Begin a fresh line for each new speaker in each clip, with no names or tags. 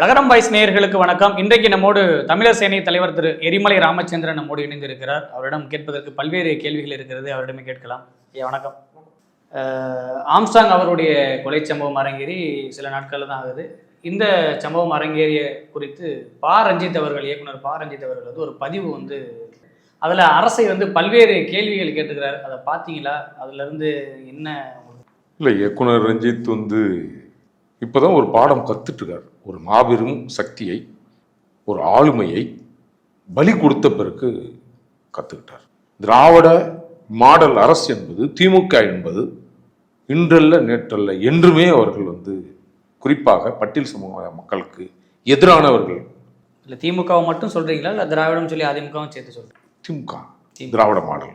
உலகரம் voice நேயர்களுக்கு வணக்கம். இன்றைக்கு நம்மோடு தமிழர் சேனை தலைவர் திரு எரிமலை ராமச்சந்திரன் நம்மோடு இணைந்திருக்கிறார். அவரிடம் கேட்பதற்கு பல்வேறு கேள்விகள் இருக்கிறது. அவரிடமே கேட்கலாம். ஐயா வணக்கம். அஹ், ஆம்ஸ்டாங் அவருடைய கொலை சம்பவம் அரங்கேறி சில நாட்கள் தான் ஆகுது. இந்த சம்பவம் அரங்கேறிய குறித்து பா. ரஞ்சித் அவர்கள் இயக்குனர் பா. ரஞ்சித் அவர்கள் வந்து ஒரு பதிவு வந்து அதில் அரசை வந்து பல்வேறு கேள்விகள் கேட்டுக்கிறார். அதை பார்த்தீங்களா? அதுலேருந்து என்ன
இல்லை இயக்குனர் ரஞ்சித் வந்து இப்போதான் ஒரு பாடம் கத்துட்டு இருக்கார் ஒரு மாபெரும் சக்தியை ஒரு ஆளுமையை பலி கொடுத்த பிறகு கத்துக்கிட்டார். திராவிட மாடல் அரசு என்பது திமுக என்பது இன்றல்ல நேற்றல்ல என்றுமே அவர்கள் வந்து குறிப்பாக பட்டியல் சமூக மக்களுக்கு எதிரானவர்கள்.
இல்லை திமுகவை மட்டும் சொல்றீங்களா? இல்லை திராவிடம் சொல்லி அதிமுகவும் சேர்த்து சொல்றீங்க
திமுக திராவிட மாடல்.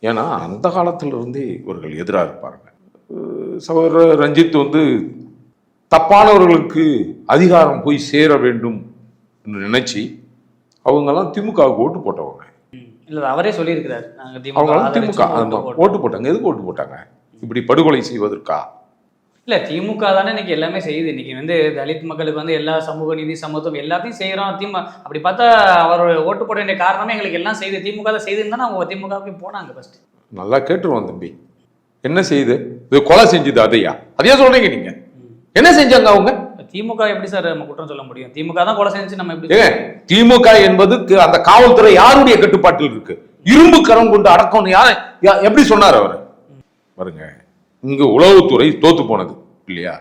ஏன்னா அந்த காலத்துல இருந்தே இவர்கள் எதிராக இருப்பாங்க அஹ் சகோதரர் ரஞ்சித் வந்து தப்பானவர்களுக்கு அதிகாரம் போய் சேர வேண்டும் என்று நினைச்சு அவங்கெல்லாம் திமுகவுக்கு ஓட்டு போட்டவங்க.
இல்ல அவரே சொல்லியிருக்கிறார். நாங்க திமுக ஓட்டு
போட்டாங்க. எதுக்கு ஓட்டு போட்டாங்க? இப்படி படுகொலை செய்வதற்கா?
இல்ல திமுக தானே இன்னைக்கு எல்லாமே செய்யுது. இன்னைக்கு வந்து தலித் மக்களுக்கு வந்து எல்லா சமூக நீதி சமத்துவம் எல்லாத்தையும் செய்யறோம் திமுக அப்படி பார்த்தா அவர் ஓட்டு போட வேண்டிய காரணமே எங்களுக்கு எல்லாம் செய்யுது திமுக தான் செய்யுதுன்னு தானே அவங்க திமுகவுக்கு போனாங்க ஃபர்ஸ்ட்
நல்லா கேட்டுருவோம் தம்பி. என்ன செய்யுது? இது கொலை செஞ்சது அதையா? அதையா சொல்றீங்க நீங்க? என்ன செஞ்சாங்க அவங்க?
திமுக எப்படி சார் நம்ம குற்றம் சொல்ல முடியும்? திமுக தான் கொலை செஞ்சு நம்ம எப்படி
திமுக என்பது அந்த காவல்துறை யாருடைய கட்டுப்பாட்டில் இருக்கு? இரும்பு கரம் கொண்டு அடக்கம் யார் எப்படி சொன்னார் அவர்? பாருங்க இங்க உளவுத்துறை தோத்து போனது இல்லையா?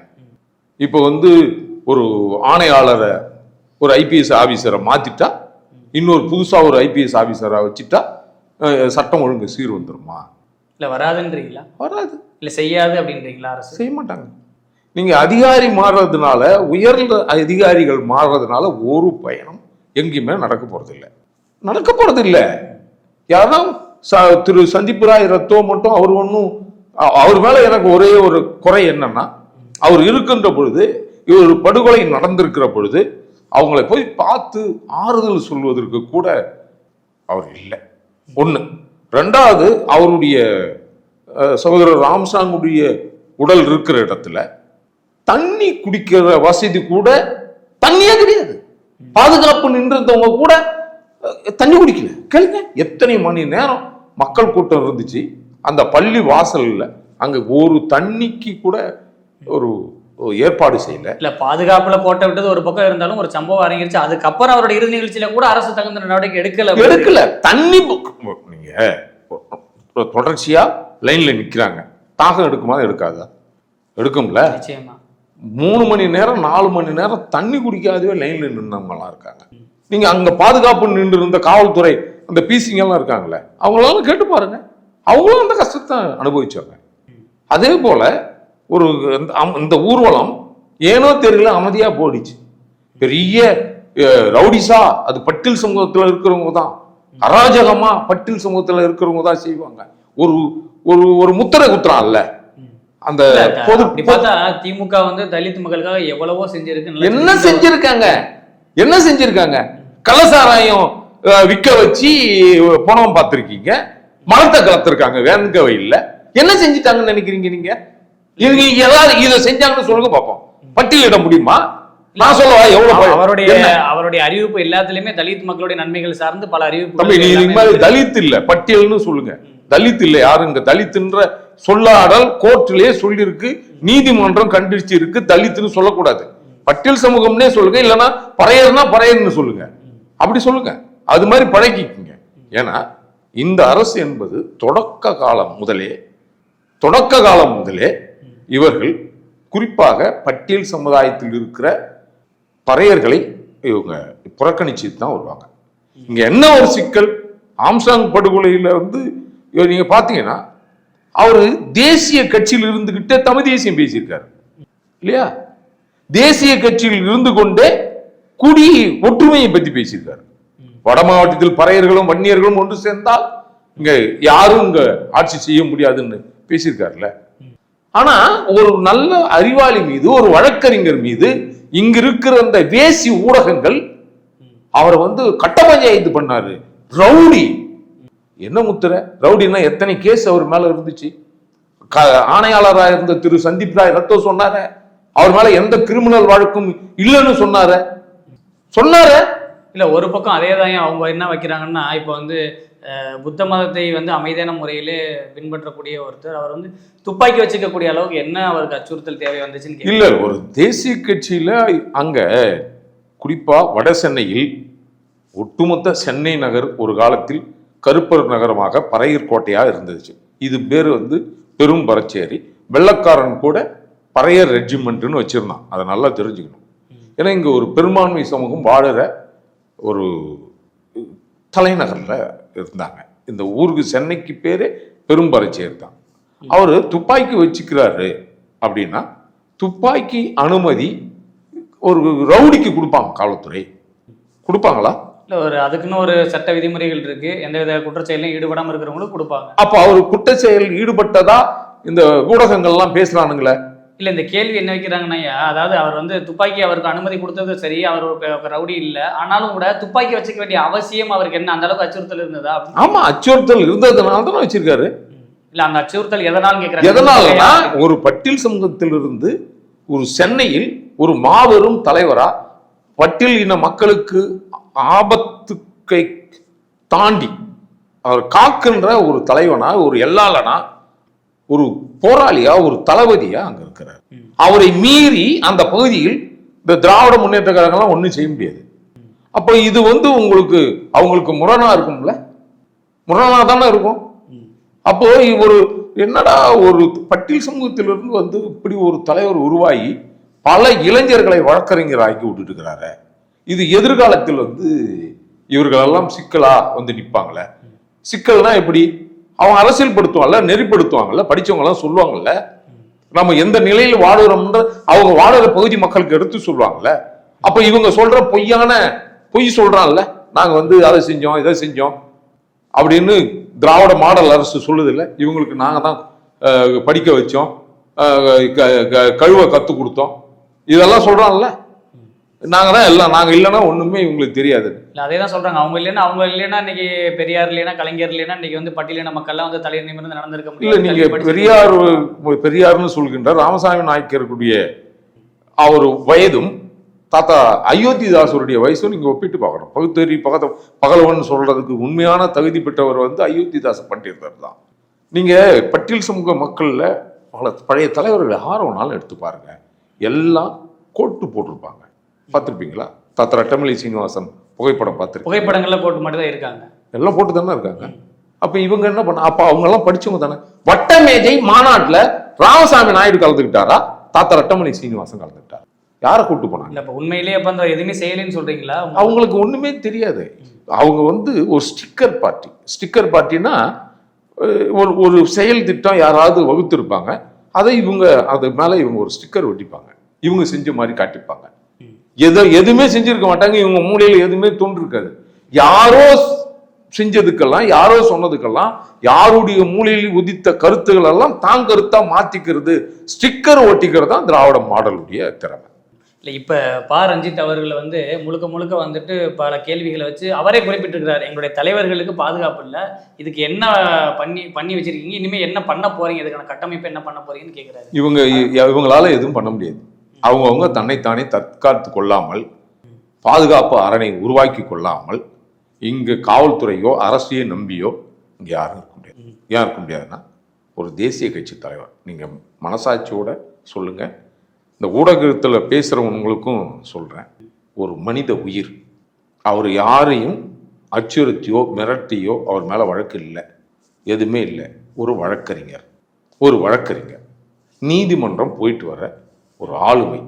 இப்போ வந்து ஒரு ஆணையாளரை ஒரு ஐபிஎஸ் ஆபீசரை மாத்திட்டா இன்னொரு புதுசா ஒரு ஐபிஎஸ் ஆபீசரை வச்சுட்டா சட்டம் ஒழுங்கு சீர் வந்துருமா?
இல்ல வராதுன்றீங்களா?
வராது.
இல்ல செய்யாது அப்படின்றீங்களா அரசு?
செய்ய மாட்டாங்க. நீங்க அதிகாரி மாறுறதுனால உயர்ந்த அதிகாரிகள் மாறுறதுனால ஒரு பயணம் எங்கேயுமே நடக்க போறதில்லை. நடக்க போறதில்லை. யாரும் ச- திரு சந்தீப் ராய் ரத்தோ மட்டும் அவர் ஒன்றும் அவர் மேல எனக்கு ஒரே ஒரு குறை என்னன்னா அவர் இருக்கின்ற பொழுது இவர் படுகொலை நடந்திருக்கிற பொழுது அவங்கள போய் பார்த்து ஆறுதல் சொல்வதற்கு கூட அவர் இல்லை. ஒன்று ரெண்டாவது அவருடைய சகோதரர் ராம்சாங்குடைய உடல் இருக்கிற இடத்துல தண்ணி குடிக்கிற வசதி கூட தண்ணியே கிடையாது. பாதுகாப்பு நின்றிருந்தவங்க கூட தண்ணி குடிக்கல. கேளுங்க எத்தனை மணி நேரம் மக்கள் கூட்டம் இருந்துச்சு அந்த பள்ளி வாசல்ல அங்க ஒரு தண்ணிக்கு கூட ஒரு ஏற்பாடு செய்யல.
இல்ல பாதுகாப்புல கோட்டை விட்டது ஒரு பக்கம் இருந்தாலும் ஒரு சம்பவம் அரங்கிருச்சு அதுக்கப்புறம் அவரோட இறுதி நிகழ்ச்சியில கூட அரசு தகுந்த நடவடிக்கை எடுக்கல.
எடுக்கல. தண்ணி நீங்க தொடர்ச்சியா லைன்ல நிக்கிறாங்க. தாகம் எடுக்குமா எடுக்காதா? எடுக்கும்ல?
நிச்சயமா.
மூணு மணி நேரம் நாலு மணி நேரம் தண்ணி குடிக்காதவே லைனில் நின்றவங்களாம் இருக்காங்க. நீங்கள் அங்கே பாதுகாப்பு நின்று இருந்த காவல்துறை அந்த பிசிங்கெல்லாம் இருக்காங்களே அவங்களால கேட்டு பாருங்க. அவங்களும் அந்த கஷ்டத்தை அனுபவிச்சாங்க. அதே போல் ஒரு இந்த அம்- இந்த ஊர்வலம் ஏனோ தெரியல அமைதியாக போயிடுச்சு. பெரிய ரவுடிஸா அது பட்டில் சமூகத்தில் இருக்கிறவங்க தான். அராஜகமாக பட்டில் சமூகத்தில் இருக்கிறவங்க தான் செய்வாங்க. ஒரு ஒரு ஒரு முத்திரை குத்துறான்ல. அந்த பொது
பார்த்தா திமுக வந்து தலித் மக்களுக்காக எவ்வளவோ செஞ்சிருக்கு
என்ன
செஞ்சிருக்கு.
செஞ்சிருக்காங்க? என்ன செஞ்சிருக்காங்க? கள்ளசாராயம் விக்க வச்சு பணம் பார்த்திருக்கீங்க. மரத்தை கலத்திருக்காங்க வேன்கவை இல்ல. என்ன செஞ்சிட்டாங்கன்னு நினைக்கிறீங்க நீங்க? இது நீங்க எல்லாரும் இதை செஞ்சாங்கன்னு சொல்லுங்க பார்ப்போம் பட்டியலிட முடியுமா? நான் சொல்லவா எவ்வளவு?
அவருடைய? அவருடைய அறிவிப்பு எல்லாத்துலயுமே தலித் மக்களுடைய நன்மைகள் சார்ந்து பல அறிவிப்பு
தம்பி நீ தலித் இல்ல பட்டியல்னு சொல்லுங்க. தலித் இல்ல யாருங்க? தலித்ன்ற சொல்லாடல் கோர்ட்டிலே சொல்லியிருக்கு நீதிமன்றம் கண்டிச்சு இருக்கு தலித்துன்னு சொல்லக்கூடாது. பட்டியல் சமூகம்னே சொல்லுங்க இல்லைன்னா பறையர்னா பறையர்னு சொல்லுங்க. அப்படி சொல்லுங்க. அது மாதிரி பழகிக்குங்க. ஏன்னா இந்த அரசு என்பது தொடக்க காலம் முதலே தொடக்க காலம் முதலே இவர்கள் குறிப்பாக பட்டியல் சமுதாயத்தில் இருக்கிற பறையர்களை இவங்க புறக்கணிச்சு தான் வருவாங்க. இங்க என்ன ஒரு சிக்கல்? ஆம்சாங் படுகொலையில வந்து நீங்கள் பார்த்தீங்கன்னா அவர் தேசிய கட்சியில் இருந்துகிட்டே தமிழ் தேசியம் பேசியிருக்காரு. இல்லையா? தேசிய கட்சியில் இருந்து கொண்டே குடி ஒற்றுமையை பற்றி பேசியிருக்காரு. வட மாவட்டத்தில் பறையர்களும் வன்னியர்களும் ஒன்று சேர்ந்தால் இங்க யாரும் இங்க ஆட்சி செய்ய முடியாதுன்னு பேசியிருக்காருல்ல. ஆனா ஒரு நல்ல அறிவாளி மீது ஒரு வழக்கறிஞர் மீது இங்க இருக்கிற அந்த வேசி ஊடகங்கள் அவரை வந்து கட்ட பஞ்சாயத்து பண்ணாரு. ரவுடி. என்ன முத்திரை? ரவுடின்னா எத்தனை கேஸ் அவர் மேல இருந்துச்சு? க- ஆணையாளராக இருந்த திரு சந்தீப் ராய் ரத்தோ சொன்னார. அவர் மேல எந்த கிரிமினல் வழக்கும் இல்லைன்னு சொன்னார. சொன்னாரு?
இல்ல ஒரு பக்கம் அதே தான் அவங்க என்ன வைக்கிறாங்கன்னா இப்போ வந்து புத்த மதத்தை வந்து அமைதியான முறையிலே பின்பற்றக்கூடிய ஒருத்தர். அவர் வந்து துப்பாக்கி வச்சுக்கக்கூடிய அளவுக்கு என்ன அவருக்கு அச்சுறுத்தல் தேவை வந்துச்சுன்னு.
இல்ல ஒரு தேசிய கட்சியில அங்க குறிப்பா வட சென்னையில் ஒட்டுமொத்த சென்னை நகர் ஒரு காலத்தில் கருப்பர் நகரமாக பறையர் கோட்டையாக இருந்துச்சு. இது பேர் வந்து பெரும் பரச்சேரி. வெள்ளக்காரன் கூட பறையர் ரெஜிமெண்ட்னு வச்சிருந்தான். அதை நல்லா தெரிஞ்சுக்கணும். ஏன்னா இங்கே ஒரு பெரும்பான்மை சமூகம் வாழுற ஒரு தலைநகரில் இருந்தாங்க. இந்த ஊருக்கு சென்னைக்கு பேரே பெரும்பரச்சேரி தான். அவர் துப்பாக்கி வச்சுக்கிறாரு அப்படின்னா துப்பாக்கி அனுமதி ஒரு ரவுடிக்கு கொடுப்பாங்க காவல்துறை. கொடுப்பாங்களா?
இல்ல ஒரு அதுக்குன்னு ஒரு சட்ட விதிமுறைகள் இருக்கு. எந்தவித குற்றச்செயலையும் ஈடுபடாம இருக்கிறவங்களுக்கு கொடுப்பாங்க.
அப்ப அவர் குற்ற செயல் ஈடுபட்டதா இந்த ஊடகங்கள்லாம் பேசுறானுங்களே?
இல்ல இந்த கேள்வி என்ன வைக்கிறாங்கன்னா அதாவது அவர் வந்து துப்பாக்கி அவருக்கு அனுமதி கொடுத்தது சரி அவர் ரவுடி இல்ல. ஆனாலும் கூட துப்பாக்கி வச்சுக்க வேண்டிய அவசியம் அவருக்கு என்ன? அந்த அளவுக்கு அச்சுறுத்தல் இருந்ததா.
ஆமா அச்சுறுத்தல் இருந்ததுனால தானே வச்சிருக்காரு.
இல்ல அந்த அச்சுறுத்தல் எதனால் கேக்குறாங்க
எதனாலனா ஒரு பட்டியல் சமூகத்திலிருந்து ஒரு சென்னையில் ஒரு மாபெரும் தலைவரா பட்டியல் இன மக்களுக்கு ஆபத்துக்கை தாண்டி அவர் காக்கின்ற ஒரு தலைவனா ஒரு எல்லாளனா ஒரு போராளியா ஒரு தளபதியா அங்க இருக்கிறார். அவரை மீறி அந்த பகுதியில் இந்த திராவிட முன்னேற்ற கழகம்லாம் செய்ய முடியாது. அப்போ இது வந்து உங்களுக்கு அவங்களுக்கு முரணா இருக்கும்ல? முரணா தானே இருக்கும்? அப்போ ஒரு என்னடா ஒரு பட்டியல் சமூகத்திலிருந்து வந்து இப்படி ஒரு தலைவர் உருவாகி பல இளைஞர்களை வழக்கறிஞர் ஆக்கி விட்டுட்டு இருக்கிறாரு? இது எதிர்காலத்தில் வந்து இவர்களெல்லாம் சிக்கலா வந்து நிற்பாங்களே சிக்கல்னா எப்படி? அவங்க அரசியல் படுத்துவாங்கல்ல நெறிப்படுத்துவாங்கல்ல படிச்சவங்க சொல்லுவாங்கல்ல. நம்ம எந்த நிலையில் வாழுறோம்ன்ற அவங்க வாழுற பகுதி மக்களுக்கு எடுத்து சொல்லுவாங்கல்ல. அப்ப இவங்க சொல்ற பொய்யான பொய் சொல்றான்ல நாங்க வந்து அதை செஞ்சோம் இதை செஞ்சோம் அப்படின்னு திராவிட மாடல் அரசு சொல்லுது இல்லை இவங்களுக்கு நாங்க தான் படிக்க வச்சோம் கழுவை க- க- கழுவ கத்து கொடுத்தோம். இதெல்லாம் சொல்றான்ல. நாங்க தான் எல்லாம் நாங்க இல்லைன்னா ஒண்ணுமே இவங்களுக்கு தெரியாது.
இல்ல அதே தான் சொல்றாங்க. அவங்க இல்லைன்னா அவங்க இல்லைன்னா இன்னைக்கு பெரியார் இல்லைன்னா கலைஞர் இல்லைன்னா இன்னைக்கு வந்து பட்டியலின மக்கள்லாம் வந்து தலை நிமிர்ந்து நடந்திருக்க
இல்ல
முடியாது
நீங்க பெரியார் பெரியார்னு சொல்கின்ற ராமசாமி நாயக்கருடைய அவர் வயதும் தாத்தா அயோத்திதாசருடைய வயசும் நீங்க ஒப்பிட்டு பார்க்கணும். பகுத்தறி பகத பகலவன் சொல்றதுக்கு உண்மையான தகுதி பெற்றவர் வந்து அயோத்திதாச பண்டிதர் தான். நீங்க பட்டியல் சமூக மக்கள்ல பல பழைய தலைவர்கள் ஆர்வனாலும் எடுத்து பாருங்க. எல்லாம் கோட்டு போட்டிருப்பாங்க. பார்த்திருப்பீங்களா? தாத்தா ரட்டமலை சீனிவாசன் புகைப்படம் பார்த்திருக்கீங்க.
புகைப்படங்கள்ல போட்டு மட்டும் தான் இருக்காங்க.
எல்லாம் போட்டு தானே இருக்காங்க? அப்ப இவங்க என்ன பண்ண அப்ப அவங்க எல்லாம் படிச்சவங்க தானே? வட்ட மேஜை மாநாட்டுல ராமசாமி நாயுடு கலந்துக்கிட்டாரா? தாத்தா ரட்டமணி சீனிவாசன் கலந்துக்கிட்டார்? யாரை கூட்டு போனாங்க?
இல்ல உண்மையிலேயே அப்ப அந்த எதுவுமே செய்யலைன்னு சொல்றீங்களா?
அவங்களுக்கு ஒண்ணுமே தெரியாது. அவங்க வந்து ஒரு ஸ்டிக்கர் பார்ட்டி. ஸ்டிக்கர் பார்ட்டினா ஒரு ஒரு செயல் திட்டம் யாராவது வகுத்திருப்பாங்க. அதை இவங்க அது மேல இவங்க ஒரு ஸ்டிக்கர் ஒட்டிப்பாங்க. இவங்க செஞ்ச மாதிரி காட்டிப்பாங்க. எதோ எதுவுமே செஞ்சிருக்க மாட்டாங்க. இவங்க மூலையில எதுவுமே தோன்றிருக்காது. யாரோ செஞ்சதுக்கெல்லாம் யாரோ சொன்னதுக்கெல்லாம் யாருடைய மூலையில் உதித்த கருத்துக்கள் எல்லாம் தான் கருத்தா மாத்திக்கிறது ஸ்டிக்கர் ஒட்டிக்கிறது தான் திராவிட மாடலுடைய திறமை.
இல்ல இப்ப பா. ரஞ்சித் அவர்களை வந்து முழுக்க முழுக்க வந்துட்டு பல கேள்விகளை வச்சு அவரே குறிப்பிட்டிருக்கிறார் எங்களுடைய தலைவர்களுக்கு பாதுகாப்பு இல்ல. இதுக்கு என்ன பண்ணி பண்ணி வச்சிருக்கீங்க? இனிமே என்ன பண்ண போறீங்க? இதுக்கான கட்டமைப்பு என்ன பண்ண போறீங்கன்னு கேக்குறாரு.
இவங்க இவங்களால எதுவும் பண்ண முடியாது. அவங்கவுங்க தன்னைத்தானே தற்காத்து கொள்ளாமல் பாதுகாப்பு அரணை உருவாக்கி கொள்ளாமல் இங்கு காவல்துறையோ அரசையோ நம்பியோ இங்க யாரும் இருக்க முடியாது. ஏன் இருக்க முடியாதுன்னா ஒரு தேசிய கட்சி தலைவர். நீங்க மனசாட்சியோட சொல்லுங்க. இந்த ஊடகத்துல பேசுறவங்களுக்கும் சொல்றேன். ஒரு மனித உயிர். அவர் யாரையும் அச்சுறுத்தியோ மிரட்டியோ அவர் மேல வழக்கு இல்லை. எதுவுமே இல்லை. ஒரு வழக்கறிஞர். ஒரு வழக்கறிஞர். நீதிமன்றம் போயிட்டு வர ஒரு ஆளுமை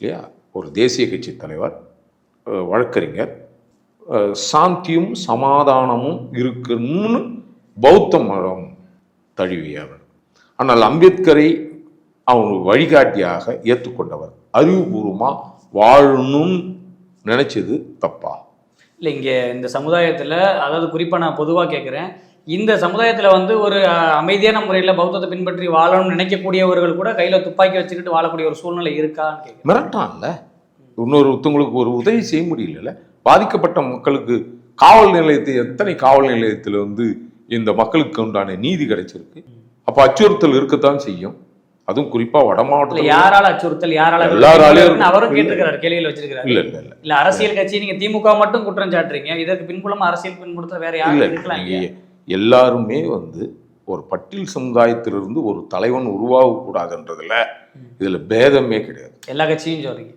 இல்லையா? ஒரு தேசிய கட்சி தலைவர் வழக்கறிஞர் சாந்தியும் சமாதானமும் இருக்குன்னு பௌத்த மதம் தழுவியவர் ஆனால் அம்பேத்கரை அவன் வழிகாட்டியாக ஏற்றுக்கொண்டவர் அறிவுபூர்வமாக வாழணும்னு நினச்சது தப்பா?
இல்லை இங்கே இந்த சமுதாயத்தில் அதாவது குறிப்பாக நான் பொதுவாக கேட்குறேன் இந்த சமுதாயத்துல வந்து ஒரு அமைதியான முறையில பௌத்தத்தை பின்பற்றி வாழணும்னு நினைக்கக்கூடியவர்கள் கூட கையில துப்பாக்கி வச்சுக்கிட்டு வாழக்கூடிய ஒரு சூழ்நிலை இருக்கான்னு
மிரட்டான்ல. இன்னொருத்தவங்களுக்கு ஒரு உதவி செய்ய முடியல பாதிக்கப்பட்ட மக்களுக்கு காவல் நிலையத்தை எத்தனை காவல் நிலையத்தில் வந்து இந்த மக்களுக்கு உண்டான நீதி கிடைச்சிருக்கு? அப்போ அச்சுறுத்தல் இருக்கத்தான் செய்யும். அதுவும் குறிப்பா வட மாவட்டத்தில்.
யாரால அச்சுறுத்தல் யாரால
எல்லாராலையும்
அவரும். கேட்டிருக்கிறாரு கேள்வியில் வச்சிருக்காரு
இல்ல இல்ல இல்ல.
அரசியல் கட்சி நீங்க திமுக மட்டும் குற்றம் சாட்டுறீங்க. இதற்கு பின்புலம் அரசியல் பின்புலத்துல வேற யாரும் இருக்கலாம்
எல்லாருமே வந்து ஒரு பட்டியல் சமுதாயத்திலிருந்து ஒரு தலைவன் உருவாக கூடாதுன்றதுல
ம்.
இதுல பேதமே கிடையாது.
எல்லா கட்சியும் சொல்றீங்க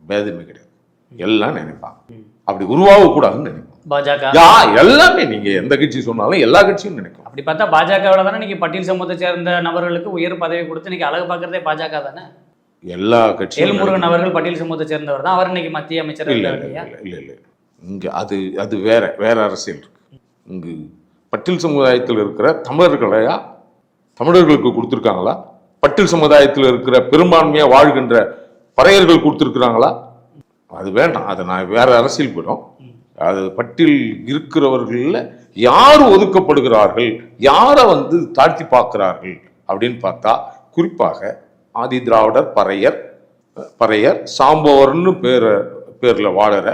பேதமே கிடையாது. எல்லாம் நினைப்பாங்க. அப்படி உருவாக கூடாதுன்னு நினைப்பாங்க.
பாஜக.
எல்லாமே நீங்க எந்த கட்சி சொன்னாலும் எல்லா கட்சியும் நினைக்கும்.
அப்படி பார்த்தா பாஜகவில் தானே நீங்க பட்டியல் சமூகத்தை சேர்ந்த நபர்களுக்கு உயர் பதவி கொடுத்து இன்னைக்கு அழகு பார்க்கறதே பாஜக தானே?
எல்லா கட்சியும்
வேல்முருகன் அவர்கள் பட்டியல் சமூகத்தை சேர்ந்தவர் தான். அவர் இன்னைக்கு மத்திய அமைச்சர்
இல்ல இல்ல இல்ல. இங்க அது அது வேற வேற அரசியல் இருக்கு. இங்கு பட்டியல் சமுதாயத்தில் இருக்கிற தமிழர்களையா? தமிழர்களுக்கு கொடுத்துருக்காங்களா? பட்டியல் சமுதாயத்தில் இருக்கிற பெரும்பான்மையாக வாழ்கின்ற பறையர்கள் கொடுத்துருக்குறாங்களா? அது வேண்டாம். அதை நான் வேற அரசியல் போயிடும். அது பட்டியல் இருக்கிறவர்களில் யார் ஒதுக்கப்படுகிறார்கள்? யாரை வந்து தாழ்த்தி பார்க்கிறார்கள்? அப்படின்னு பார்த்தா குறிப்பாக ஆதி திராவிடர் பறையர் பறையர் சாம்பவர்னு பேர பேரில் வாழற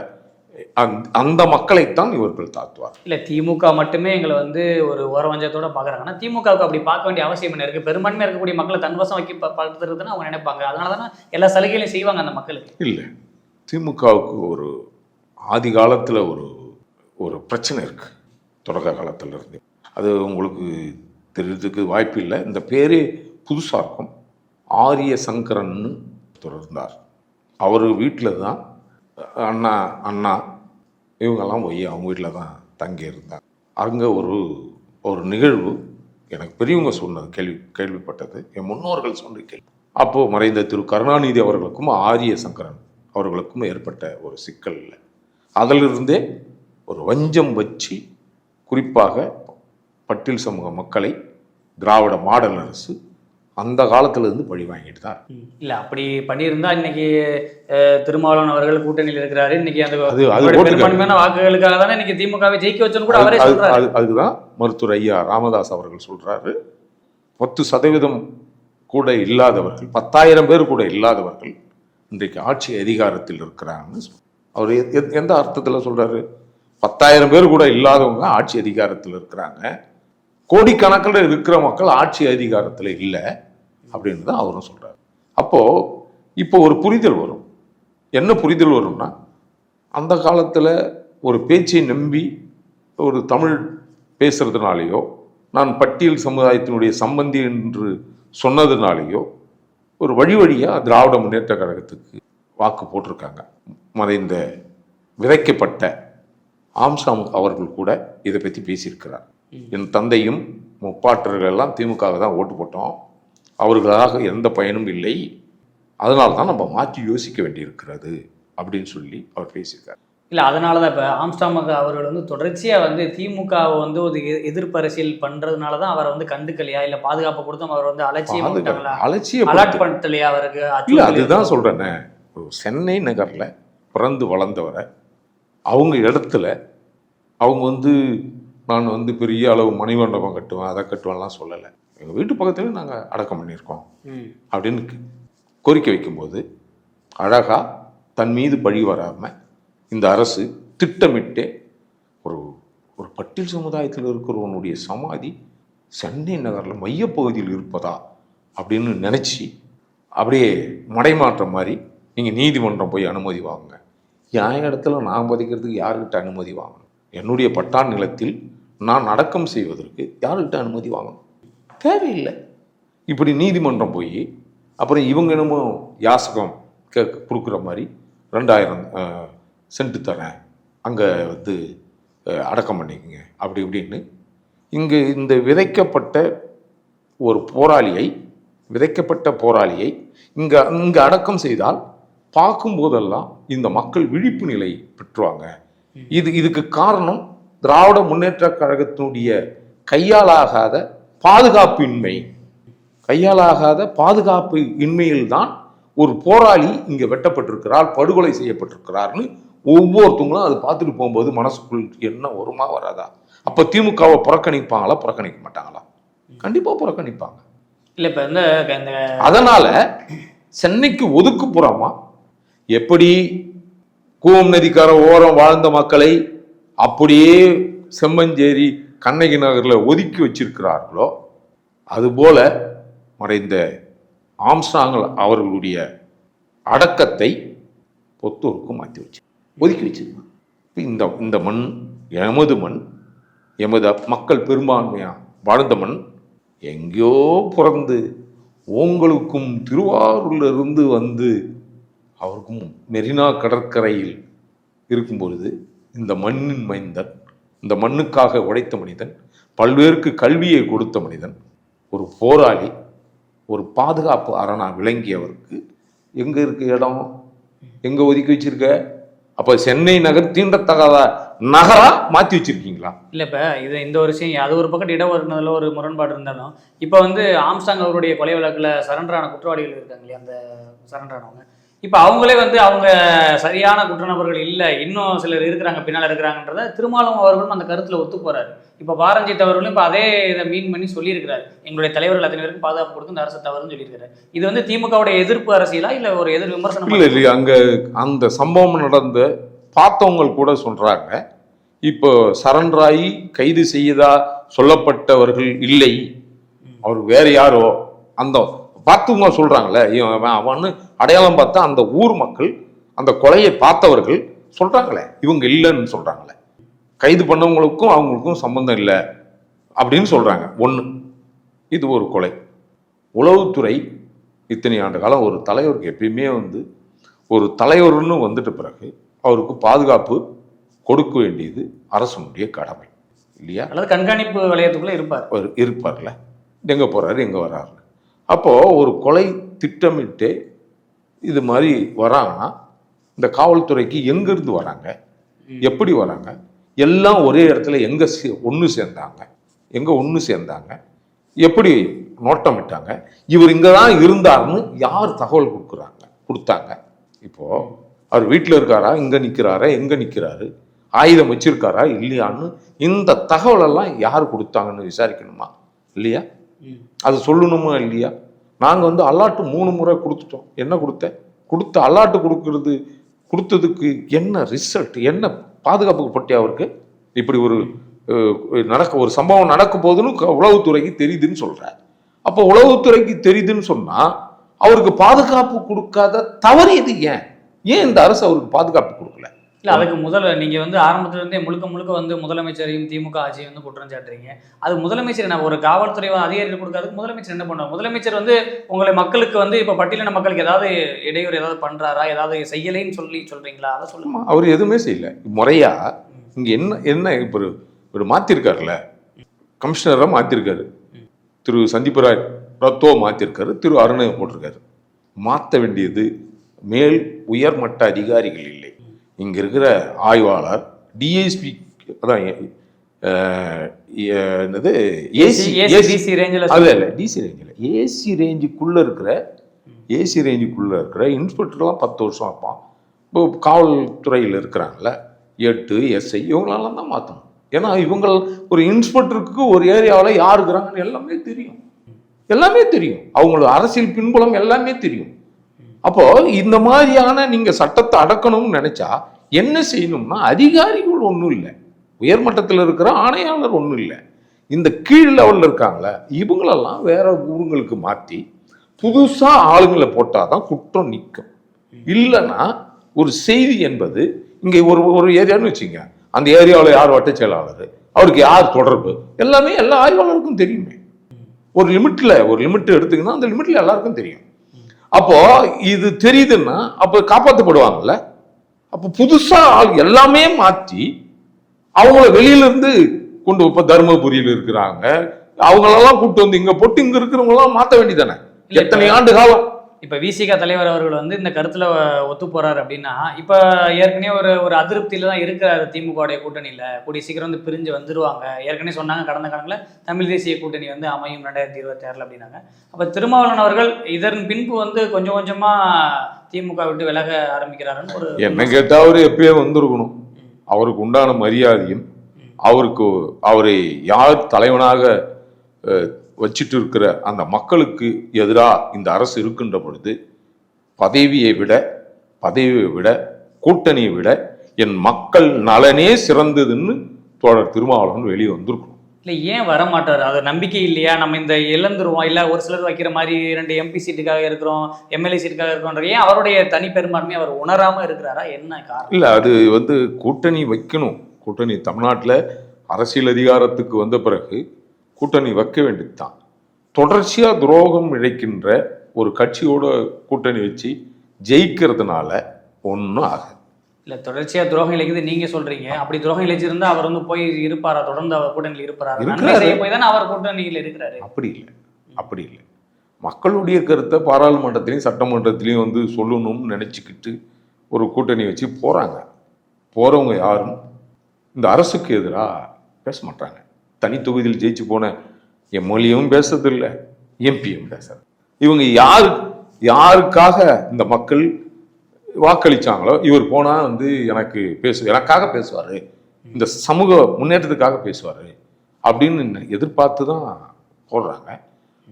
அந்த- மக்களைத்தான் இவர்கள் தாழ்த்துவார்
இல்ல திமுக மட்டுமே எங்களை வந்து ஒரு ஓரவஞ்சத்தோட பாக்குறாங்கன்னா திமுகவுக்கு அப்படி பார்க்க வேண்டிய அவசியம் என்ன இருக்கு? பெரும்பான்மையா இருக்கக்கூடிய மக்களை தன்வசம் வைக்க ப- படுத்துறதுன்னு அவங்க நினைப்பாங்க. அதனால தானே எல்லா சலுகைகளையும் செய்வாங்க அந்த மக்களுக்கு.
இல்லை. திமுகவுக்கு ஒரு ஆதி காலத்தில் ஒரு ஒரு பிரச்சனை இருக்கு. தொடக்க காலத்துல இருந்து. அது உங்களுக்கு தெரியறதுக்கு வாய்ப்பு இல்லை. இந்த பேரே புதுசாக இருக்கும். ஆரிய சங்கரன்னு ஒருத்தர் இருந்தார் அவர் வீட்டில் தான் அண்ணா அண்ணா இவங்கெல்லாம் போய் அவங்க வீட்டில் தான் தங்கி இருந்தாங்க அங்கே ஒரு ஒரு நிகழ்வு எனக்கு பெரியவங்க சொன்னது கேள்வி கேள்விப்பட்டது. என் முன்னோர்கள் சொன்ன கேள்வி. அப்போது மறைந்த திரு கருணாநிதி அவர்களுக்கும் ஆரிய சங்கரன் அவர்களுக்கும் ஏற்பட்ட ஒரு சிக்கல் இல்லை. அதிலிருந்தே ஒரு வஞ்சம் வச்சு குறிப்பாக பட்டியல் சமூக மக்களை திராவிட மாடல் அரசு அந்த காலத்திலிருந்து பழி வாங்கிட்டு தான்.
இல்ல அப்படி பண்ணியிருந்தா இன்னைக்கு திருமாவளவன் அவர்கள் கூட்டணியில் இருக்கிறாரு. இன்னைக்கு அந்த பெரும்பான்மையான வாக்குகளுக்காக தானே இன்னைக்கு திமுகவை ஜெயிக்க வச்சோன்னு கூட அவரே
அது- அதுதான் மருத்துவர் ஐயா ராமதாஸ் அவர்கள் சொல்றாரு. பத்து சதவீதம் கூட இல்லாதவர்கள் பத்தாயிரம் பேர் கூட இல்லாதவர்கள் இன்றைக்கு ஆட்சி அதிகாரத்தில் இருக்கிறாங்கன்னு. அவர் எந்த அர்த்தத்தில் சொல்றாரு? பத்தாயிரம் பேர் கூட இல்லாதவங்க ஆட்சி அதிகாரத்தில் இருக்கிறாங்க. கோடிக்கணக்கில் இருக்கிற மக்கள் ஆட்சி அதிகாரத்தில் இல்லை. அப்படின்னு தான் அவரும் சொல்றாரு. அப்போ இப்போ ஒரு புரிதல் வரும். என்ன புரிதல் வரும்னா அந்த காலத்தில் ஒரு பேச்சை நம்பி ஒரு தமிழ் பேசுறதுனாலேயோ நான் பட்டியல் சமுதாயத்தினுடைய சம்பந்தி என்று சொன்னதுனாலேயோ ஒரு வழி வழியாக திராவிட முன்னேற்ற கழகத்துக்கு வாக்கு போட்டிருக்காங்க. மறைந்த விதைக்கப்பட்ட ஆம்சாம் அவர்கள் கூட இதை பற்றி பேசியிருக்கிறார். என் தந்தையும் முப்பாட்டர்கள் எல்லாம் திமுக தான் ஓட்டு போட்டோம். அவர்களாக எந்த பயனும் இல்லை. அதனால தான் நம்ம மாற்றி யோசிக்க வேண்டியிருக்கிறது அப்படின்னு சொல்லி அவர் பேசியிருக்கார்.
இல்ல அதனாலதான் இப்ப ஆம்ஸ்டாம் அவர்கள் வந்து தொடர்ச்சியா வந்து திமுகவை வந்து ஒரு எ- எதிர்ப்பு அரசியல் பண்றதுனாலதான் அவரை வந்து கண்டுக்கலையா? இல்ல பாதுகாப்பு கொடுத்தும் அவர் வந்து அலட்சியம் பண்ணிட்டாங்களா? அலாட் பண்ணலையா அவருக்கு?
இல்ல அதுதான் சொல்றேனே. ஒரு சென்னை நகர்ல பிறந்து வளர்ந்தவரை அவங்க இடத்துல அவங்க வந்து நான் வந்து பெரிய அளவு மணிமண்டபம் கட்டுவேன் அதை கட்டுவேன்லாம் சொல்லலை. எங்கள் வீட்டு பக்கத்துல நாங்கள் அடக்கம் பண்ணியிருக்கோம். அப்படின்னு கோரிக்கை வைக்கும்போது அழகா தன் மீது பழி வராம இந்த அரசு திட்டமிட்டே ஒரு ஒரு பட்டியல் சமுதாயத்தில் இருக்கிறவனுடைய சமாதி சென்னை நகரில் மையப்பகுதியில் இருப்பதா அப்படின்னு நினச்சி அப்படியே மடைமாற்றம் மாதிரி நீங்கள் நீதிமன்றம் போய் அனுமதி வாங்குங்க. என் இடத்துல நான் பதிக்கிறதுக்கு யாருக்கிட்ட அனுமதி வாங்கணும்? என்னுடைய பட்டான் நிலத்தில் நான் அடக்கம் செய்வதற்கு யாருக்கிட்ட அனுமதி வாங்கணும்? தேவையில்லை இப்படி நீதிமன்றம் போய் அப்புறம் இவங்க என்னமோ யாசகம் கேட்க கொடுக்குற மாதிரி ரெண்டாயிரம் அஹ், சென்ட் தரேன் அங்கே வந்து அடக்கம் பண்ணிக்கங்க அப்படி இப்படின்னு இங்கு இந்த விதைக்கப்பட்ட ஒரு போராளியை விதைக்கப்பட்ட போராளியை இங்க இங்க அடக்கம் செய்தால் பார்க்கும் போதெல்லாம் இந்த மக்கள் விழிப்பு நிலை பெற்றுவாங்க. இது இதுக்கு காரணம் திராவிட முன்னேற்ற கழகத்தினுடைய கையாலாகாத பாதுகாப்பின்மை. கையாலாகாத பாதுகாப்பு இன்மையில்தான் ஒரு போராளி இங்க வெட்டப்பட்டிருக்கிறார் படுகொலை செய்யப்பட்டிருக்கிறார்னு ஒவ்வொருத்தவங்களும் அதை பார்த்துட்டு போகும்போது மனசுக்குள் என்ன வருமா வராதா? அப்ப திமுகவை புறக்கணிப்பாங்களா? புறக்கணிக்க மாட்டாங்களா? கண்டிப்பா புறக்கணிப்பாங்க.
இல்ல இப்ப இந்த
அதனால சென்னைக்கு ஒதுக்குப்புறமா எப்படி கூவம் நதிக்கரை ஓரம் வாழ்ந்த மக்களை அப்படியே செம்மஞ்சேரி கண்ணகி நகரில் ஒதுக்கி வச்சிருக்கிறார்களோ அதுபோல மறைந்த ஆம்ஸ்டாங் அவர்களுடைய அடக்கத்தை பொத்தூருக்கு மாற்றி வச்சு ஒதுக்கி வச்சிருக்காங்க இந்த இந்த மண் எமது மண் எமது மக்கள் பெரும்பான்மையாக வாழ்ந்த மண் எங்கேயோ பிறந்து உங்களுக்கும் திருவாரூர்லிருந்து வந்து அவருக்கும் மெரினா கடற்கரையில் இருக்கும் பொழுது இந்த மண்ணின் மைந்தன் இந்த மண்ணுக்காக உழைத்த மனிதன் பல்வேறுக்கு கல்வியை கொடுத்த மனிதன் ஒரு போராளி ஒரு பாதுகாப்பு அரணா விளங்கியவருக்கு எங்கே இருக்கு இடம்? எங்கே ஒதுக்கி வச்சிருக்க? அப்போ சென்னை நகர் தீண்டத்தகாத நகரா மாத்தி வச்சிருக்கீங்களா?
இல்லை இப்போ இது இந்த ஒரு விஷயம் அது ஒரு பக்கம் இடஒதுக்குனதுல ஒரு முரண்பாடு இருந்தாலும் இப்போ வந்து ஆம்சாங் அவருடைய கொலை வழக்கில் சரண்டரான குற்றவாளிகள் இருக்காங்க இல்லையா அந்த சரண்டரானவங்க? இப்போ அவங்களே வந்து அவங்க சரியான குற்றநபர்கள் இல்லை இன்னும் சிலர் இருக்கிறாங்க பின்னால் இருக்கிறாங்கன்றத திருமாவளவன் அவர்களும் அந்த கருத்தில் ஒத்து போறாரு. இப்போ பாரஞ்சித் அவர்களும் இப்போ அதே இதை மீன் பண்ணி சொல்லியிருக்கிறார். எங்களுடைய தலைவர்கள் அத்தனை பேருக்கு பாதுகாப்பு கொடுத்து இந்த அரசு தவறுன்னு சொல்லியிருக்காரு இது வந்து திமுகவுடைய எதிர்ப்பு அரசியலா இல்லை ஒரு எதிர் விமர்சனம்
இல்ல இல்லையா அங்க அந்த சம்பவம் நடந்த பார்த்தவங்க கூட சொல்றாங்க. இப்போ சரண்ராயி கைது செய்யதா சொல்லப்பட்டவர்கள் இல்லை. அவர் வேற யாரோ அந்த பார்த்தவங்க சொல்றாங்களே இவன் அவன் அவன்னு அடையாளம் பார்த்தா அந்த ஊர் மக்கள் அந்த கொலையை பார்த்தவர்கள் சொல்றாங்களே. இவங்க இல்லைன்னு சொல்றாங்களே. கைது பண்ணவங்களுக்கும் அவங்களுக்கும் சம்பந்தம் இல்லை அப்படின்னு சொல்றாங்க. ஒண்ணு. இது ஒரு கொலை. உளவுத்துறை இத்தனை ஆண்டு காலம் ஒரு தலைவருக்கு எப்பயுமே வந்து ஒரு தலைவர்னு வந்துட்ட பிறகு அவருக்கு பாதுகாப்பு கொடுக்க வேண்டியது அரசனுடைய கடமை. இல்லையா?
அல்லது கண்காணிப்பு வளையத்துக்குள்ள இருப்பார்.
அவர் இருப்பார்ல. எங்க போறாரு? எங்க வர்றாரு அப்போ ஒரு கொலை திட்டமிட்டு இது மாதிரி வராங்கன்னா இந்த காவல்துறைக்கு எங்கிருந்து வராங்க? எப்படி வராங்க? எல்லாம் ஒரே இடத்துல எங்க சே ஒன்று சேர்ந்தாங்க? எங்க ஒன்று சேர்ந்தாங்க? எப்படி நோட்டமிட்டாங்க? இவர் இங்க தான் இருந்தாருன்னு யார் தகவல் கொடுக்குறாங்க? கொடுத்தாங்க. இப்போ அவர் வீட்டில் இருக்காரா? இங்க நிக்கிறாரா? எங்க நிக்கிறாரு? ஆயுதம் வச்சிருக்காரா? இல்லையான்னு இந்த தகவல் எல்லாம் யார் கொடுத்தாங்கன்னு விசாரிக்கணுமா? இல்லையா. அது சொல்லணுமா? இல்லையா? நாங்கள் வந்து அல்லாட்டு மூணு முறை கொடுத்துட்டோம். என்ன கொடுத்தேன்? கொடுத்த அல்லாட்டு கொடுக்கறது கொடுத்ததுக்கு என்ன ரிசல்ட் என்ன பாதுகாப்புக்கு பட்டி அவருக்கு? இப்படி ஒரு நடக்க ஒரு சம்பவம் நடக்கும் போகுதுன்னு உளவுத்துறைக்கு தெரியுதுன்னு சொல்கிறார் அப்போ உளவுத்துறைக்கு தெரியுதுன்னு சொன்னால் அவருக்கு பாதுகாப்பு கொடுக்காத தவறு இது ஏன்? ஏன் இந்த அரசு அவருக்கு பாதுகாப்பு கொடுக்கல?
இல்ல அதுக்கு முதல்ல நீங்க வந்து ஆரம்பத்துல இருந்தே முழுக்க முழுக்க வந்து முதலமைச்சரையும் திமுக ஆட்சியும் வந்து குற்றம் சாட்டுறீங்க. அது முதலமைச்சர் என்ன ஒரு காவல்துறை அதிகாரிகள் கொடுக்காதுக்கு முதலமைச்சர் என்ன பண்ணுவார்? முதலமைச்சர் வந்து உங்களை மக்களுக்கு வந்து இப்ப பட்டியலின மக்களுக்கு ஏதாவது இடையூறு ஏதாவது பண்றாரா? ஏதாவது செய்யலைன்னு சொல்லி சொல்றீங்களா? அதை சொல்லுங்க.
அவர் எதுவுமே செய்யல. முறையா இங்க என்ன என்ன இப்போ ஒரு ஒரு கமிஷனராக கமிஷனரை மாத்திருக்காரு. திரு சந்தீபராய் ரத்தோ மாத்திருக்காரு திரு அருணை போட்டிருக்காரு. மாற்ற வேண்டியது மேல் உயர்மட்ட அதிகாரிகள் இல்லை. இங்க இருக்கிற ஆய்வாளர் டிஎஸ்பி அதான் என்னது ஏசி ஏசி
ரேஞ்சில்
அது இல்லை டிசி ரேஞ்சில். ஏசி ரேஞ்சுக்குள்ள இருக்கிற ஏசி ரேஞ்சுக்குள்ள இருக்கிற இன்ஸ்பெக்டர்லாம் பத்து வருஷம் இருப்பான். இப்போ காவல்துறையில் இருக்கிறாங்கல்ல எட்டு எஸ்ஐ இவங்களெல்லாம் தான் மாற்றணும் ஏன்னா இவங்க ஒரு இன்ஸ்பெக்டருக்கு ஒரு ஏரியாவில் யார் இருக்கிறாங்கன்னு எல்லாமே தெரியும். எல்லாமே தெரியும். அவங்களோட அரசியல் பின்புலம் எல்லாமே தெரியும். அப்போ இந்த மாதிரியான நீங்க சட்டத்தை அடக்கணும்னு நினைச்சா என்ன செய்யணும்னா அதிகாரிகள் ஒன்றும் இல்லை. உயர்மட்டத்தில் இருக்கிற ஆணையாளர் ஒன்றும் இல்லை. இந்த கீழ் லெவலில் இருக்காங்களே இவங்களெல்லாம் வேற ஊருங்களுக்கு மாற்றி புதுசா ஆளுங்களை போட்டாதான் குற்றம் நிற்கும். இல்லைன்னா ஒரு செய்தி என்பது இங்கே ஒரு ஒரு ஏரியான்னு வச்சுங்க அந்த ஏரியாவில் யார் வட்ட செயலாளர் அவருக்கு யார் தொடர்பு எல்லாமே எல்லா ஆய்வாளருக்கும் தெரியுமே. ஒரு லிமிட்ல ஒரு லிமிட் எடுத்துக்கினா அந்த லிமிட்ல எல்லாருக்கும் தெரியும். அப்போ இது தெரியுதுன்னா அப்போ காப்பாற்றப்படுவாங்கல்ல அப்போ புதுசா ஆள் எல்லாமே மாற்றி அவங்கள வெளியில இருந்து கொண்டு இப்ப தருமபுரியில் இருக்கிறாங்க. அவங்களெல்லாம் கூட்டு வந்து இங்க போட்டு இங்க இருக்கிறவங்க எல்லாம் மாத்த வேண்டியதானே எத்தனை ஆண்டு காலம்?
இப்ப விசிக தலைவர் அவர்கள் வந்து இந்த கருத்துல ஒத்து போறாரு அப்படின்னா இப்ப ஏற்கனவே ஒரு ஒரு அதிருப்தியில தான் இருக்கிறாரு திமுக கூட்டணியில. கூடிய சீக்கிரம் வந்து பிரிஞ்சு வந்துருவாங்க. ஏற்கனவே சொன்னாங்க கடந்த காலங்களில் தமிழ் தேசிய கூட்டணி வந்து அமையும் ரெண்டாயிரத்தி இருபத்தி ஆறுல அப்படின்னாங்க. அப்ப திருமாவளவன் அவர்கள் இதன் பின்பு வந்து கொஞ்சம் கொஞ்சமா திமுக விட்டு விலக ஆரம்பிக்கிறாருன்னு ஒரு
என்ன கேட்டா அவரு எப்பயோ வந்திருக்கணும். அவருக்கு உண்டான மரியாதையும் அவருக்கு அவரை யார் தலைவனாக வச்சிட்டு இருக்கிற அந்த மக்களுக்கு எதிராக இந்த அரசு இருக்கின்ற பொழுது பதவியை விட பதவியை விட கூட்டணியை விட என் மக்கள் நலனே சிறந்ததுன்னு தோழர் திருமாவளவன் வெளியே வந்திருக்கணும்.
இல்லை ஏன் வர மாட்டார் அது நம்பிக்கை இல்லையா? நம்ம இந்த இழந்துருவோம். இல்லை ஒரு சிலர் வைக்கிற மாதிரி ரெண்டு எம்பி சீட்டுக்காக இருக்கிறோம் எம்எல்ஏ சீட்டுக்காக இருக்கிறோன்ற ஏன் அவருடைய தனி அவர் உணராம இருக்கிறாரா? என்ன காரணம்?
இல்ல அது வந்து கூட்டணி வைக்கணும். கூட்டணி தமிழ்நாட்டுல அரசியல் அதிகாரத்துக்கு வந்த பிறகு கூட்டணி வைக்க வேண்டியதுதான். தொடர்ச்சியா துரோகம் இழைக்கின்ற ஒரு கட்சியோட கூட்டணி வச்சு ஜெயிக்கிறதுனால ஒன்றும் ஆகாது.
இல்ல தொடர்ச்சியா துரோகம் இழைக்குது நீங்க சொல்றீங்க. அப்படி துரோகம் இழைச்சிருந்தா அவர் வந்து போய் இருப்பாரா? தொடர்ந்து அவர் கூட்டணியில் இருப்பாரா. செய்ய போய் தானே அவர் கூட்டணியில் இருக்கிறாரு.
அப்படி இல்லை. அப்படி இல்லை. மக்களுடைய கருத்தை பாராளுமன்றத்திலையும் சட்டமன்றத்திலையும் வந்து சொல்லணும்னு நினச்சிக்கிட்டு ஒரு கூட்டணி வச்சு போகிறாங்க போகிறவங்க யாரும் இந்த அரசுக்கு எதிராக பேச மாட்டாங்க. தனித்தொகுதியில் ஜெயிச்சு போன எம்எல்ஏவும் பேசுறதில்லை எம்பியும் பேசுறது. இவங்க யார் யாருக்காக இந்த மக்கள் வாக்களிச்சாங்களோ இவர் போனால் வந்து எனக்கு பேசு எனக்காக பேசுவார் இந்த சமூக முன்னேற்றத்துக்காக பேசுவார் அப்படின்னு எதிர்பார்த்து தான் போடுறாங்க.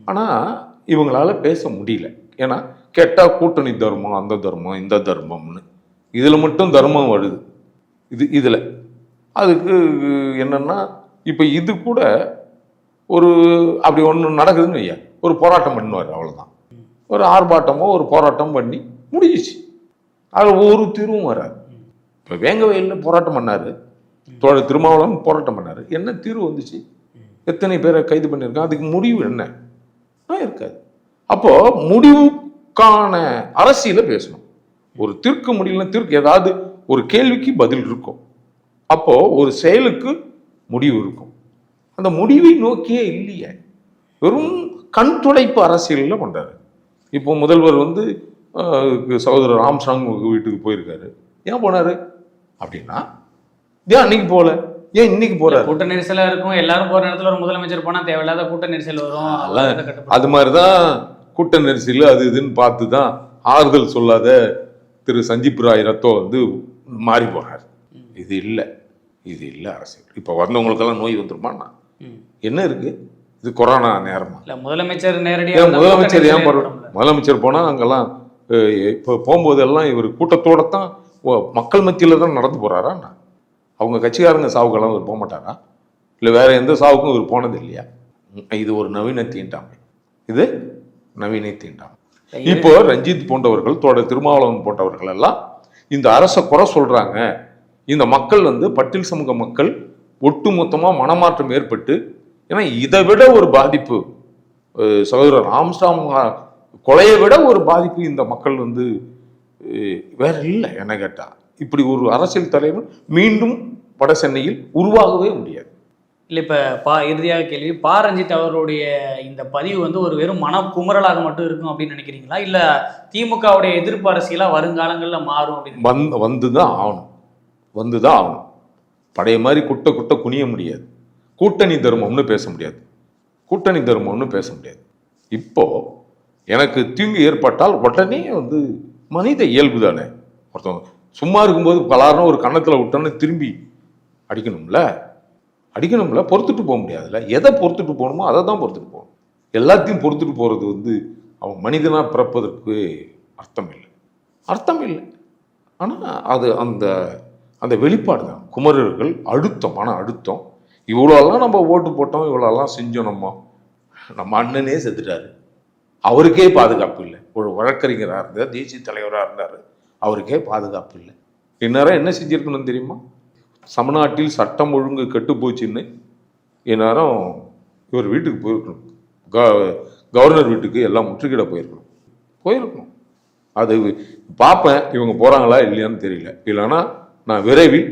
ஆனால் இவங்களால பேச முடியல. ஏன்னா கெட்டால் கூட்டணி தர்மம் அந்த தர்மம் இந்த தர்மம்னு. இதில் மட்டும் தர்மம் வருது. இது இதில். அதுக்கு என்னென்னா இப்போ இது கூட ஒரு அப்படி ஒன்று நடக்குதுன்னு வையா ஒரு போராட்டம் பண்ணுவார் அவ்வளோதான் ஒரு ஆர்ப்பாட்டமோ ஒரு போராட்டம் பண்ணி முடிஞ்சிச்சு. அது ஒரு தீர்வும் வராது. இப்போ வேங்க வயலில் போராட்டம் பண்ணார். தோழர் திருமாவளவன் போராட்டம் பண்ணார். என்ன தீர்வு வந்துச்சு? எத்தனை பேரை கைது பண்ணியிருக்கான் அதுக்கு முடிவு என்ன? இருக்காது. அப்போது முடிவுக்கான அரசியலை பேசணும். ஒரு தீர்க்க முடியலன்னா தீர்க்க ஏதாவது ஒரு கேள்விக்கு பதில் இருக்கும். அப்போது ஒரு செயலுக்கு முடிவு இருக்கும். அந்த முடிவை நோக்கியே இல்லையே. வெறும் கண் துடைப்பு அரசியலில் பண்றாரு இப்போ முதல்வர் வந்து சகோதரர் ராம்சாங் வீட்டுக்கு போயிருக்காரு. ஏன் போனாரு? அப்படின்னா ஏன் அன்னைக்கு போகல ஏன் இன்னைக்கு போறாரு?
கூட்ட நெரிசலா இருக்கும். எல்லாரும் போற இடத்துல ஒரு முதலமைச்சர் போனா தேவையில்லாத கூட்ட நெரிசல் வரும். அது
மாதிரி தான் கூட்ட நெரிசல் அது இதுன்னு பார்த்து தான் ஆறுதல் சொல்லாத திரு சஞ்சீப் ராய் ரத்தோ வந்து மாறி போனார் இது இல்லை. இது இல்லை அரசியல். இப்போ வந்தவங்களுக்கெல்லாம் நோய் வந்துருமாண்ணா. என்ன இருக்கு? இது கொரோனா நேரமா?
இல்ல முதலமைச்சர் நேரடியா
ஏன்
வந்தா
முதலமைச்சர் ஏன். முதலமைச்சர் போனா அங்கெல்லாம் இப்போ போகும்போதெல்லாம் இவர் கூட்டத்தோட தான் மக்கள் மத்தியில தான் நடந்து என்ன? அவங்க கட்சிக்காரங்க சாவுக்கெல்லாம் இவர் போக மாட்டாரா? இல்லை வேற எந்த சாவுக்கும் இவர் போனது இல்லையா? இது ஒரு நவீன தீண்டாமை இது நவீன தீண்டாமை இப்போ ரஞ்சித் போன்றவர்கள் தோட திருமாவளவன் போன்றவர்கள் எல்லாம் இந்த அரசை குறை சொல்றாங்க. இந்த மக்கள் வந்து பட்டியல் சமூக மக்கள் ஒட்டுமொத்தமா மனமாற்றம் ஏற்பட்டு ஏன்னா இதை விட ஒரு பாதிப்பு சகோதரர் ஆம்ஸ்டாம் கொலையை விட ஒரு பாதிப்பு இந்த மக்கள் வந்து வேற இல்லை என்ன கேட்டா. இப்படி ஒரு அரசியல் தலைவர் மீண்டும் வட சென்னையில் உருவாகவே முடியாது.
இல்ல இப்ப பா இறுதியாக கேள்வி பா. ரஞ்சித் அவருடைய இந்த பதிவு வந்து ஒரு வெறும் மன குமுறலாக மட்டும் இருக்கும் அப்படின்னு நினைக்கிறீங்களா? இல்ல திமுகவுடைய எதிர்ப்பு அரசியலா வருங்காலங்கள்ல மாறும் அப்படின்னு?
வந்து வந்து தான் ஆகணும். வந்து தான் ஆகணும். பழைய மாதிரி குட்ட குட்ட குனிய முடியாது. கூட்டணி தர்மம்னு பேச முடியாது. கூட்டணி தர்மம்னு பேச முடியாது. இப்போ எனக்கு தீங்கு ஏற்பட்டால் உடனே வந்து மனித இயல்பு தானே. ஒருத்தவங்க சும்மா இருக்கும்போது பலாரம் ஒரு கன்னத்தில் விட்டோன்னு திரும்பி அடிக்கணும்ல? அடிக்கணும்ல? பொறுத்துட்டு போக முடியாதுல்ல? எதை பொறுத்துட்டு போகணுமோ அதை தான் பொறுத்துட்டு போகணும். எல்லாத்தையும் பொறுத்துட்டு போகிறது வந்து அவன் மனிதனாக பிறப்பதற்கு அர்த்தம் இல்லை. அர்த்தம் இல்லை. ஆனால் அது அந்த அந்த வெளிப்பாடு தான். குமரர்கள் அழுத்தம் மன அழுத்தம். இவ்வளோலாம் நம்ம ஓட்டு போட்டோம் இவ்வளோலாம் செஞ்சோம் நம்ம. நம்ம அண்ணனே செத்துட்டாரு. அவருக்கே பாதுகாப்பு இல்லை. ஒரு வழக்கறிஞராக இருந்தார் தேசிய தலைவராக இருந்தார். அவருக்கே பாதுகாப்பு இல்லை. இந்நேரம் என்ன செஞ்சுருக்கணும்னு தெரியுமா? சமநாட்டில் சட்டம் ஒழுங்கு கெட்டு போச்சுன்னு இந்நேரம் இவர் வீட்டுக்கு போயிருக்கணும். க- கவர்னர் வீட்டுக்கு எல்லாம் முற்றுகிட போயிருக்கணும். போயிருக்கணும். அது பார்ப்பேன் இவங்க போகிறாங்களா இல்லையான்னு தெரியல. இல்லைன்னா நான் விரைவில்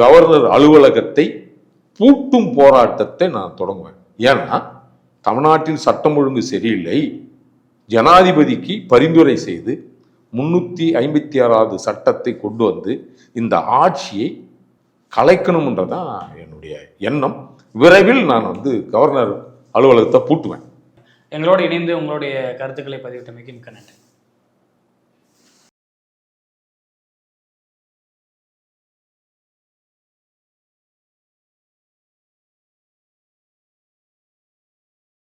கவர்னர் அலுவலகத்தை பூட்டும் போராட்டத்தை நான் தொடங்குவேன். ஏன்னா தமிழ்நாட்டின் சட்டம் ஒழுங்கு சரியில்லை. ஜனாதிபதிக்கு பரிந்துரை செய்து முன்னூற்றி ஐம்பத்தி ஆறாவது சட்டத்தை கொண்டு வந்து இந்த ஆட்சியை கலைக்கணும்ன்றதான் என்னுடைய எண்ணம். விரைவில் நான் வந்து கவர்னர் அலுவலகத்தை பூட்டுவேன்.
எங்களோடு இணைந்து உங்களுடைய கருத்துக்களை பதிவிட்டமைக்கு மிக்க நன்றி.